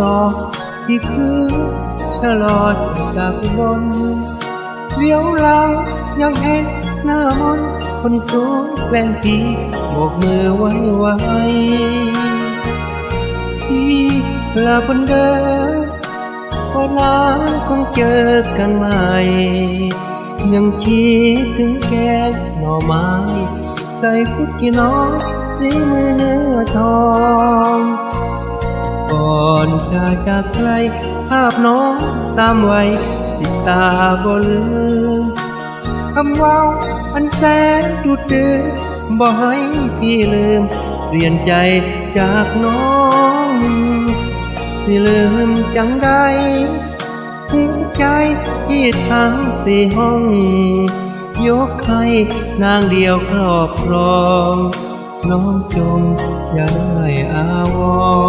สองที่คือฉลอดจากบนเลี้ยวหลังยังเห็นหน้ามนคนสูงแว่นผีโบกมือไว้ไว้พี่ลาคนเดินพอนานคงเจอกันใหม่ ยังคิดถึงแกงหน่อไม้ ใส่คุกกี้น้อยสีมือเนื้อทอง ก่อนจะจากไกล ภาพน้องสามไวัยติดตาบ่ลืมคำว่าอันแสนดุดดื้อบ่ให้พี่ลืม เปลี่ยนใจจากน้อง สิลืมจังใดหัวใจที่ทั้งสี่ห้อง ยกให้นางเดียวครอบครอง น้องจงอย่าได้อาวร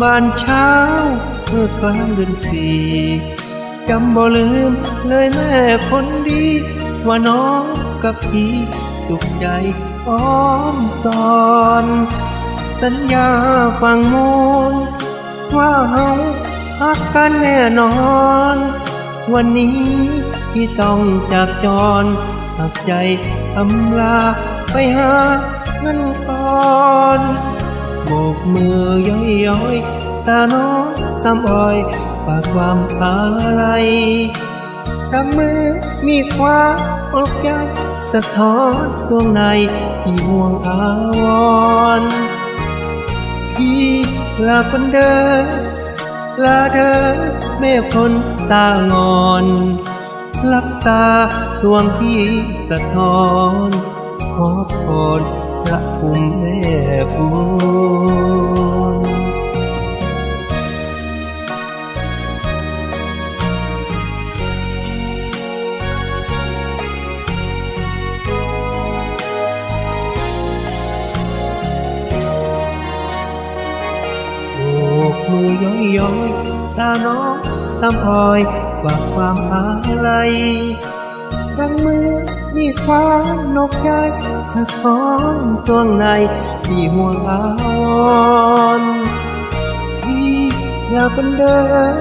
บานเช้าเมื่อกลางเดือนสี่จำบ่ลืมเลยแม่คนดี ว่าน้องกับพี่สุขใจอ้อมตอน สัญญาฟังมูลว่าเฮาฮักกันแน่นอน วันนี้ที่ต้องจากจรหักใจอำลาไปหาเงินก่อน โบกมือย้อยย้อยตาน้องตามอ้อยปากความอะไรกำมือมีความอกใจสะท้อนดวงในที่ห่วงอาวรพี่ลาคนเดินลาเดินแม่คนตางอนลับตาสวงที่สะท้อนขอพรพระภูมิแม่คุ ย้อยย้อยตาน้องตามพลอยฝาความอะไรดังมือมีความนกใจสะท้อนสวงในที่ห่วงอาวรณ์พี่ลาคนเดิน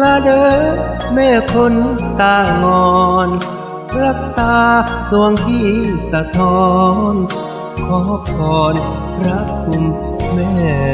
ลาเดินแม่คนตางอนรับตาสวงที่สะท้อน ขอพรพระคุณแม่